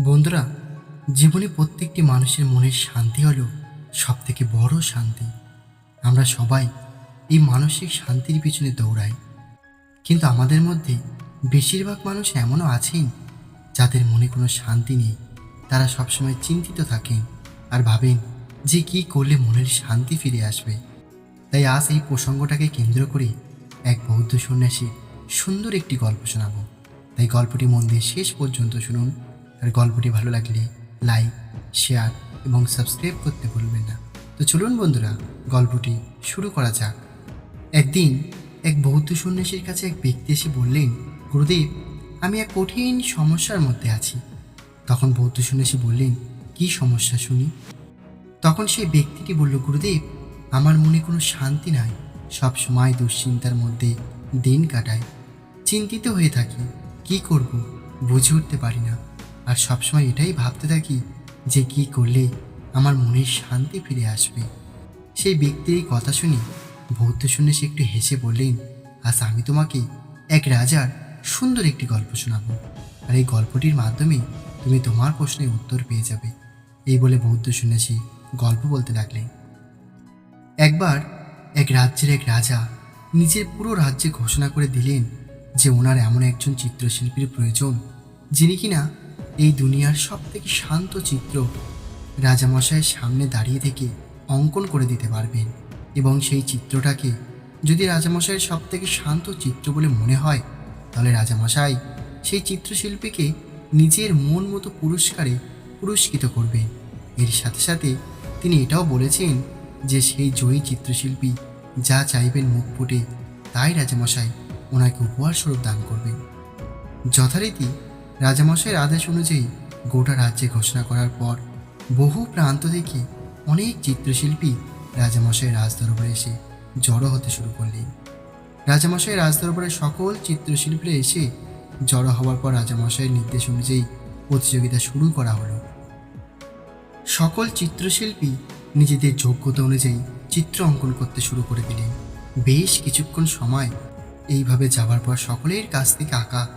বন্ধুরা, জীবনে প্রত্যেকটি মানুষের মনের শান্তি হলো সব থেকে বড় শান্তি। আমরা সবাই এই মানসিক শান্তির পিছনে দৌড়াই। কিন্তু আমাদের মধ্যে বেশিরভাগ মানুষ এমনও আছেন যাদের মনে কোনো শান্তি নেই। তারা সবসময় চিন্তিত থাকেন আর ভাবেন যে কি করলে মনের শান্তি ফিরে আসবে। তাই আজ এই প্রসঙ্গটাকে কেন্দ্র করে এক বৌদ্ধ সন্ন্যাসী সুন্দর একটি গল্প শোনাবো। তাই গল্পটি মন দিয়ে শেষ পর্যন্ত শুনুন। আর গল্পটি ভালো লাগলে লাইক, শেয়ার এবং সাবস্ক্রাইব করতে ভুলবেন না। তো চলুন বন্ধুরা, গল্পটি শুরু করা যাক। একদিন এক বৌদ্ধ সন্ন্যাসীর কাছে এক ব্যক্তি এসে বললেন, গুরুদেব, আমি এক কঠিন সমস্যার মধ্যে আছি। তখন বৌদ্ধ সন্ন্যাসী বললেন, কি সমস্যা শুনি? তখন সেই ব্যক্তিটি বলল, গুরুদেব, আমার মনে কোনো শান্তি নাই। সব সময় দুশ্চিন্তার মধ্যে দিন কাটায়। চিন্তিত হয়ে থাকি। কি করব? বুঝে উঠতে পারি না। আর সবসময় এটাই ভাবতে থাকি যে কি করলে আমার মনের শান্তি ফিরে আসবে। সেই ব্যক্তির এই কথা শুনে বৌদ্ধ সন্ন্যাসী একটু হেসে বললেন, আজ আমি তোমাকে এক রাজার সুন্দর একটি গল্প শোনাবো। আর এই গল্পটির মাধ্যমে তুমি তোমার প্রশ্নের উত্তর পেয়ে যাবে। এই বলে বৌদ্ধ সন্ন্যাসী গল্প বলতে লাগলেন একবার এক রাজ্যের এক রাজা নিজের পুরো রাজ্যে ঘোষণা করে দিলেন যে ওনার এমন একজন চিত্রশিল্পীর প্রয়োজন যিনি কিনা এই দুনিয়ার সব থেকে শান্ত চিত্র রাজামশাইয়ের সামনে দাঁড়িয়ে থেকে অঙ্কন করে দিতে পারবেন। এবং সেই চিত্রটাকে যদি রাজামশাইয়ের সব থেকে শান্ত চিত্র বলে মনে হয়, তাহলে রাজামশাই সেই চিত্রশিল্পীকে নিজের মন মতো পুরস্কারে পুরস্কৃত করবেন। এর সাথে সাথে তিনি এটাও বলেছেন যে সেই জয়ী চিত্রশিল্পী যা চাইবেন মুখ ফুটে, তাই রাজামশাই ওনাকে উপহার স্বরূপ দান করবেন। যথারীতি রাজামশাইয়ের আদেশ অনুযায়ী গোটা রাজ্যে ঘোষণা করার পর বহু প্রান্ত থেকে অনেক চিত্রশিল্পী রাজামশাইয়ের রাজদরবারে এসে জড়ো হতে শুরু করলেন। রাজামশাই রাজদরবারে সকল চিত্রশিল্পীরা এসে জড়ো হওয়ার পর রাজামশাইয়ের নির্দেশ অনুযায়ী প্রতিযোগিতা শুরু করা হলো। সকল চিত্রশিল্পী নিজেদের যোগ্যতা অনুযায়ী চিত্র অঙ্কন করতে শুরু করে দিলেন। বেশ কিছুক্ষণ সময় এইভাবে যাওয়ার পর সকলের কাছ থেকে আঁকা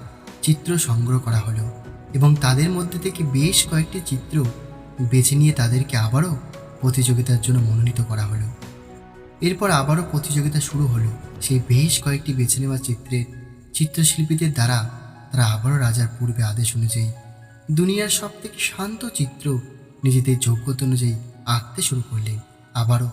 চিত্র সংগ্রহ করা হলো এবং তাদের মধ্যে থেকে বেশ কয়েকটি চিত্র বেছে নিয়ে তাদেরকে আবারও প্রতিযোগিতার জন্য মনোনীত করা হলো। এরপর আবারও প্রতিযোগিতা শুরু হলো। সেই বেশ কয়েকটি বেছে নেওয়া চিত্রের চিত্রশিল্পীদের দ্বারা তারা আবারও রাজার পূর্বে আদেশ অনুযায়ী দুনিয়ার সব থেকে শান্ত চিত্র নিজেদের যোগ্যতা অনুযায়ী আঁকতে শুরু করলেন। আবারও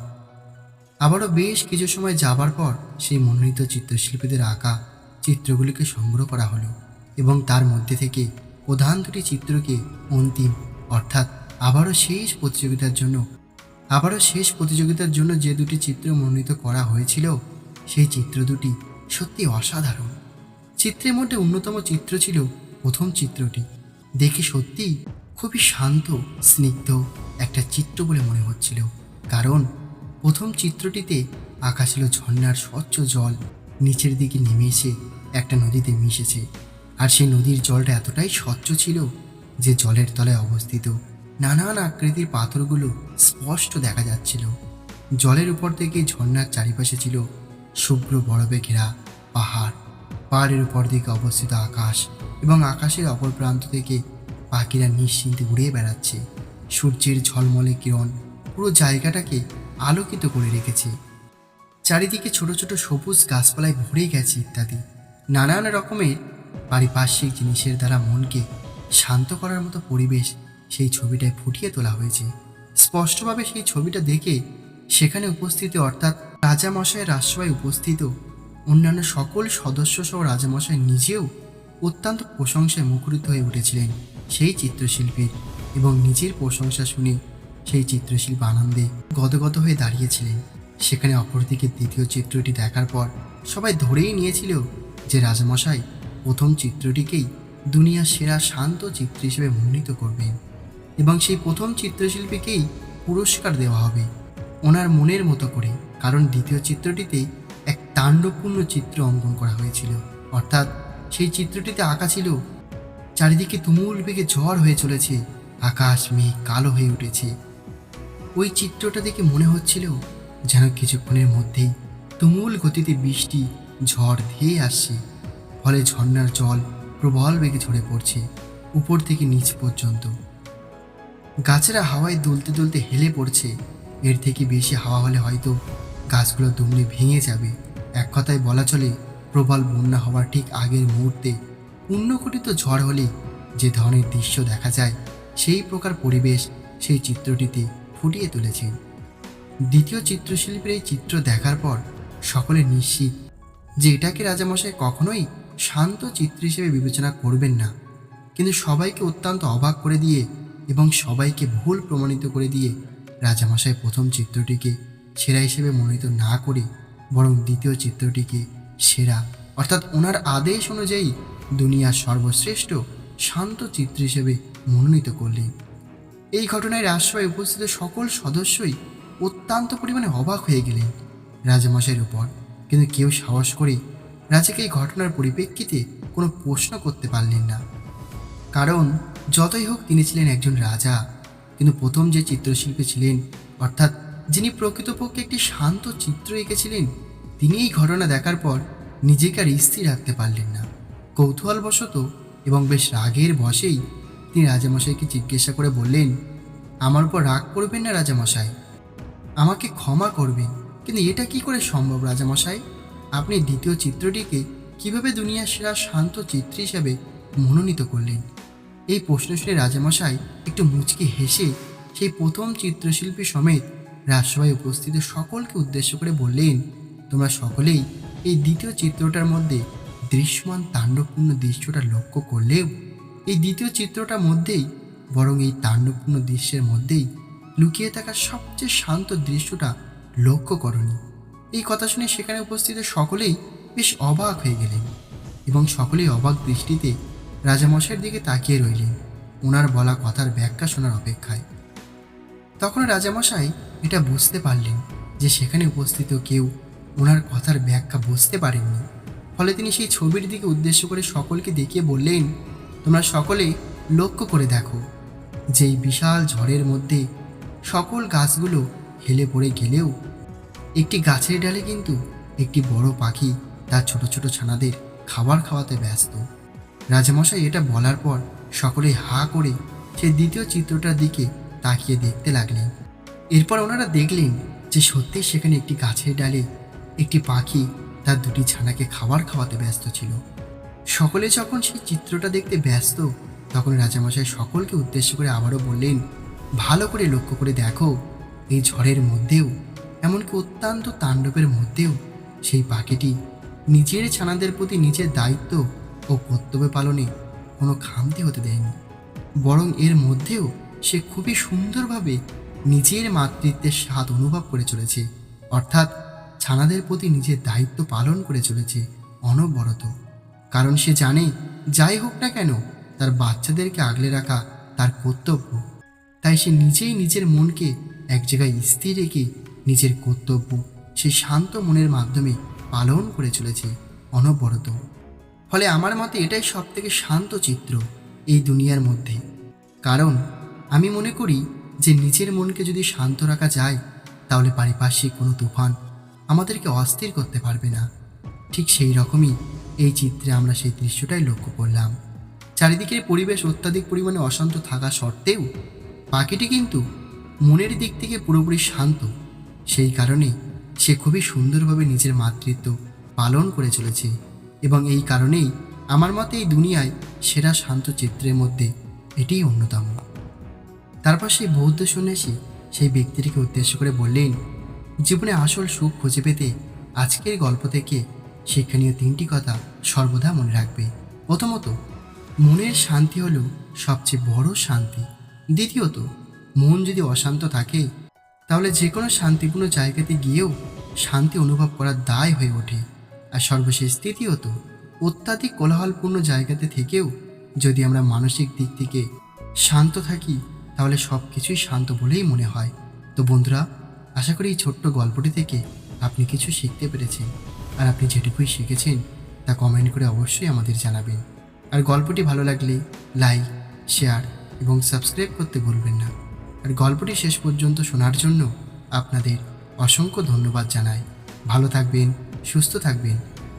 আবারও বেশ কিছু সময় যাবার পর সেই মনোনীত চিত্রশিল্পীদের আঁকা চিত্রগুলিকে সংগ্রহ করা হলো। এবং তার মধ্যে থেকে প্রধান দুটি চিত্রকে অন্তিম, অর্থাৎ আবারও শেষ প্রতিযোগিতার জন্য, আবারও শেষ প্রতিযোগিতার জন্য যে দুটি চিত্র মনোনীত করা হয়েছিল, সেই চিত্র দুটি সত্যি অসাধারণ। চিত্রের মধ্যে অন্যতম চিত্র ছিল প্রথম চিত্রটি। দেখে সত্যি খুবই শান্ত, স্নিগ্ধ একটা চিত্র বলে মনে হচ্ছিল। কারণ প্রথম চিত্রটিতে আঁকা ছিল ঝর্ণার স্বচ্ছ জল, নিচের দিকে নেমে এসে একটা নদীতে মিশেছে। আর সেই নদীর জলটা এতটাই স্বচ্ছ ছিল যে জলের তলায় অবস্থিত নানান আকৃতির পাথরগুলো স্পষ্ট দেখা যাচ্ছিল। জলের উপর থেকে ঝর্ণার চারিপাশে ছিল শুভ্র বরফে ঘেরা পাহাড়। পাহাড়ের উপর দিকে অবস্থিত আকাশ এবং আকাশের অপর প্রান্ত থেকে পাখিরা নিশ্চিন্তে উড়ে বেড়াচ্ছে। সূর্যের ঝলমলে কিরণ পুরো জায়গাটাকে আলোকিত করে রেখেছে। চারিদিকে ছোট ছোট সবুজ গাছপালায় ভরে গেছে ইত্যাদি। নানান রকমের পারিপার্শ্বিক জিনিসের দ্বারা মনকে শান্ত করার মতো পরিবেশ সেই ছবিটায় ফুটিয়ে তোলা হয়েছে। স্পষ্টভাবে সেই ছবিটা দেখে সেখানে উপস্থিত অর্থাৎ রাজামশাইয়ের রাজসভায় উপস্থিত অন্যান্য সকল সদস্য সহ রাজামশাই নিজেও অত্যন্ত প্রশংসায় মুখরিত হয়ে উঠেছিলেন সেই চিত্রশিল্পীর এবং নিজের প্রশংসা শুনে সেই চিত্রশিল্প আনন্দে গদগদ হয়ে দাঁড়িয়েছিলেন। সেখানে অপরদিকে দ্বিতীয় চিত্রটি দেখার পর সবাই ধরেই নিয়েছিল যে রাজামশাই প্রথম চিত্রটিকেই দুনিয়ার সেরা শান্ত চিত্র হিসেবে মনোনীত করবেন এবং সেই প্রথম চিত্রশিল্পীকেই পুরস্কার দেওয়া হবে ওনার মনের মতো করে, কারণ দ্বিতীয় চিত্রটিতে এক তাণ্ডবপূর্ণ চিত্র অঙ্কন করা হয়েছিল। অর্থাৎ সেই চিত্রটিতে আঁকা ছিল, চারিদিকে তুমুল বেগে ঝড় হয়ে চলেছে, আকাশ মেঘ কালো হয়ে উঠেছে। ওই চিত্রটা দেখে মনে হচ্ছিল যেন কিছুক্ষণের মধ্যেই তুমুল গতিতে বৃষ্টি, ঝড় ধেয়ে আসছে। ফলে ঝর্ণার জল প্রবল বেগে ঝরে পড়ছে, উপর থেকে নিচ পর্যন্ত। গাছেরা হাওয়ায় দুলতে দুলতে হেলে পড়ছে। এর থেকে বেশি হাওয়া হলে হয়তো গাছগুলো দুমড়ে ভেঙে যাবে। এক কথায় বলা চলে, প্রবল বন্যা হওয়ার ঠিক আগের মুহূর্তে পুণ্যঘটিত ঝড় হলে যে ধরনের দৃশ্য দেখা যায়, সেই প্রকার পরিবেশ সেই চিত্রটিতে ফুটিয়ে তুলেছেন দ্বিতীয় চিত্রশিল্পীর এই চিত্র দেখার পর সকলে নিশ্চিত যে এটাকে রাজামশাই কখনোই শান্ত চিত্র হিসেবে বিবেচনা করবেন না। কিন্তু সবাইকে অত্যন্ত অবাক করে দিয়ে এবং সবাইকে ভুল প্রমাণিত করে দিয়ে রাজামশাই প্রথম চিত্রটিকে সেরা হিসেবে মনোনীত না করে বরং দ্বিতীয় চিত্রটিকে সেরা, অর্থাৎ ওনার আদেশ অনুযায়ী দুনিয়ার সর্বশ্রেষ্ঠ শান্ত চিত্র হিসেবে মনোনীত করলেন। এই ঘটনায় রাজসভায় উপস্থিত সকল সদস্যই অত্যন্ত পরিমাণে অবাক হয়ে গেলেন রাজামশাইয়ের উপর। কিন্তু কেউ সাহস করে রাজাকে এই ঘটনার পরিপ্রেক্ষিতে কোনো প্রশ্ন করতে পারলেন না। কারণ, যতই হোক তিনি ছিলেন একজন রাজা, কিন্তু প্রথম যে চিত্রশিল্পী ছিলেন, অর্থাৎ যিনি প্রকৃতপক্ষে একটি শান্ত চিত্র এঁকেছিলেন, তিনি এই ঘটনা দেখার পর নিজেকে আর স্থির রাখতে পারলেন না। কৌতূহলবশত এবং বেশ রাগের বশেই তিনি রাজামশাইকে জিজ্ঞাসা করে বললেন, আমার উপর রাগ করবেন না রাজামশাই? আমাকে ক্ষমা করবেন, কিন্তু এটা কি করে সম্ভব রাজামশাই? আপনি দ্বিতীয় চিত্রটিকে কীভাবে দুনিয়ার সেরা শান্ত চিত্র হিসাবে মনোনীত করলেন? এই প্রশ্ন শুনে রাজামশাই একটু মুচকি হেসে সেই প্রথম চিত্রশিল্পী সমেত রাজসভায় উপস্থিত সকলকে উদ্দেশ্য করে বললেন, তোমরা সকলেই এই দ্বিতীয় চিত্রটার মধ্যে দৃশ্যমান তাণ্ডবপূর্ণ দৃশ্যটা লক্ষ্য করলেও, এই দ্বিতীয় চিত্রটার মধ্যেই বরং এই তাণ্ডবপূর্ণ দৃশ্যের মধ্যেই লুকিয়ে থাকা সবচেয়ে শান্ত দৃশ্যটা লক্ষ্য করনি। এই কথা শুনে সেখানে উপস্থিত সকলেই বেশ অবাক হয়ে গেলেন এবং সকলেই অবাক দৃষ্টিতে রাজামশাইয়ের দিকে তাকিয়ে রইলেন। ওনার বলা কথার ব্যাখ্যা শোনার অপেক্ষায়। তখন রাজামশাই এটা বুঝতে পারলেন যে সেখানে উপস্থিত কেউ ওনার কথার ব্যাখ্যা বুঝতে পারেননি। ফলে তিনি সেই ছবির দিকে উদ্দেশ্য করে সকলকে দেখিয়ে বললেন, তোমরা সকলে লক্ষ্য করে দেখো যে এই বিশাল ঝড়ের মধ্যে সকল গাছগুলো হেলে পড়ে গেলেও একটি গাছের ডালে কিন্তু একটি বড় পাখি তার ছোট ছোট ছানাদের খাবার খাওয়াতে ব্যস্ত। রাজামশাই এটা বলার পর সকলে হা করে সে দ্বিতীয় চিত্রটার দিকে তাকিয়ে দেখতে লাগলেন। এরপর ওনারা দেখলেন যে সত্যি সেখানে একটি গাছের ডালে একটি পাখি তার দুটি ছানাকে খাবার খাওয়াতে ব্যস্ত ছিল। সকলে যখন সেই চিত্রটা দেখতে ব্যস্ত, তখন রাজামশাই সকলকে উদ্দেশ্য করে আবারও বললেন, ভালো করে লক্ষ্য করে দেখো, এই ঝড়ের মধ্যেও এমনকি অত্যন্ত তাণ্ডবের মধ্যেও সেই পাখিটি নিজের ছানাদের প্রতি নিজের দায়িত্ব ও কর্তব্য পালনে কোনো খামতি হতে দেয়নি। বরং এর মধ্যেও সে খুবই সুন্দরভাবে নিজের মাতৃত্বের স্বাদ অনুভব করে চলেছে। অর্থাৎ ছানাদের প্রতি নিজের দায়িত্ব পালন করে চলেছে অনবরত। কারণ সে জানে, যাই হোক না কেন, তার বাচ্চাদেরকে আগলে রাখা তার কর্তব্য। তাই সে নিজেই নিজের মনকে এক জায়গায় স্থির রেখে নিজের কর্তব্য সেই শান্ত মনের মাধ্যমে পালন করে চলেছে অনবরত। ফলে আমার মতে এটাই সব থেকে শান্ত চিত্র এই দুনিয়ার মধ্যে। কারণ আমি মনে করি যে নিজের মনকে যদি শান্ত রাখা যায়, তাহলে পারিপার্শ্বিক কোনো তুফান আমাদেরকে অস্থির করতে পারবে না। ঠিক সেই রকমই এই চিত্রে আমরা সেই দৃশ্যটাই লক্ষ্য করলাম। চারিদিকের পরিবেশ অত্যাধিক পরিমাণে অশান্ত থাকা সত্ত্বেও, পাখিটি কিন্তু মনের দিক থেকে পুরোপুরি শান্ত। সেই কারণে সে খুবই সুন্দরভাবে নিজের মাতৃত্ব পালন করে চলেছে এবং এই কারণেই আমার মতে এই দুনিয়ায় সেরা শান্ত চিত্রের মধ্যে এটিই অন্যতম। তারপর সেই বৌদ্ধ সন্ন্যাসী সেই ব্যক্তিটিকে উদ্দেশ্য করে বললেন, জীবনে আসল সুখ খুঁজে পেতে আজকের গল্প থেকে শিক্ষণীয় তিনটি কথা সর্বদা মনে রাখবে। প্রথমত, মনের শান্তি হলো সবচেয়ে বড় শান্তি। দ্বিতীয়ত, মন যদি অশান্ত থাকে তাহলে যে কোনো শান্তিপূর্ণ জায়গাতে গিয়েও শান্তি অনুভব করার দায় হয়ে ওঠে। আর সর্বশেষ তৃতীয়ত, অত্যাধিক কোলাহলপূর্ণ জায়গাতে থেকেও যদি আমরা মানসিক দিক থেকে শান্ত থাকি, তাহলে সব কিছুই শান্ত বলেই মনে হয়। তো বন্ধুরা, আশা করি এই ছোট্ট গল্পটি থেকে আপনি কিছু শিখতে পেরেছেন। আর আপনি যেটুকুই শিখেছেন, তা কমেন্ট করে অবশ্যই আমাদের জানাবেন। আর গল্পটি ভালো লাগলে লাইক, শেয়ার এবং সাবস্ক্রাইব করতে ভুলবেন না। আর গল্পটি শেষ পর্যন্ত শোনার জন্য আপনাদের অসংখ্য ধন্যবাদ জানাই। ভালো থাকবেন, সুস্থ থাকবেন।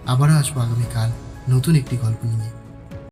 আবারও আসব আগামীকাল নতুন একটি গল্প নিয়ে।